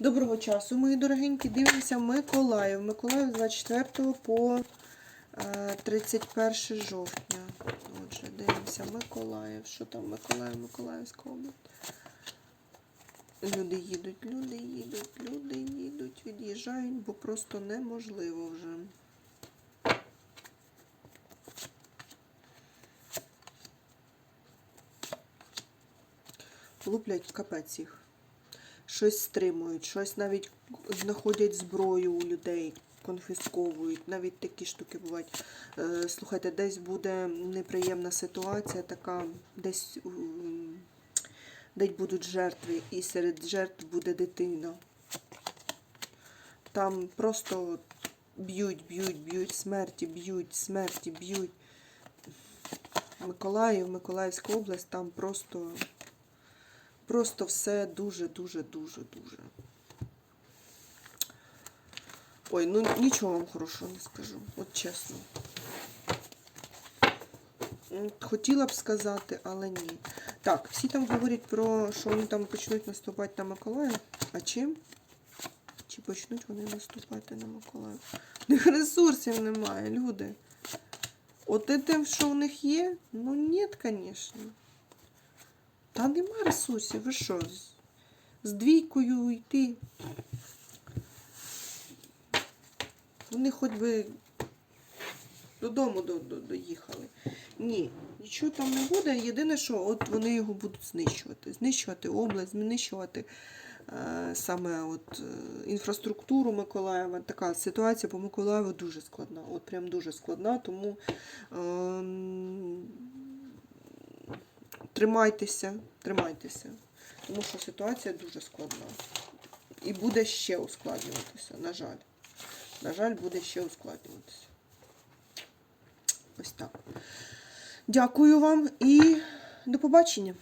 Доброго часу, мої дорогенькі. Дивимося Миколаїв. Миколаїв з 24 по е, 31 жовтня. Отже, дивимося Миколаїв. Що там Миколаїв, Миколаївська область? Люди їдуть, люди їдуть, люди їдуть, від'їжджають, бо просто неможливо вже. Луплять капець їх. Щось стримують, щось навіть знаходять зброю у людей, конфісковують. Навіть такі штуки бувають. Е, Слухайте, десь буде неприємна ситуація, така, десь, десь будуть жертви, і серед жертв буде дитина. Там просто б'ють, б'ють, б'ють, смерті, б'ють, смерті, б'ють. Миколаїв, Миколаївська область, там просто. Просто все дуже, дуже, дуже, дуже. Ой, ну нічого вам хорошого не скажу, от чесно. Хотіла б сказати, але ні. Так, всі там говорять про, що вони там почнуть наступати на Миколаїв. А чим? Чи почнуть вони наступати на Миколаїв? У них ресурсів немає, люди. От те, що в них є, ну ні, звісно. Та нема ресурсів, ви що? З, двійкою йти. Вони хоч би додому до, до, доїхали. Ні, нічого там не буде. Єдине, що от вони його будуть знищувати. Знищувати область, знищувати е, саме от, е, інфраструктуру Миколаєва. Така ситуація по Миколаєву дуже складна. От прям дуже складна, тому. Е, Тримайтеся, тримайтеся, тому що ситуація дуже складна. І буде ще ускладнюватися, на жаль. На жаль, буде ще ускладнюватися. Ось так. Дякую вам і до побачення.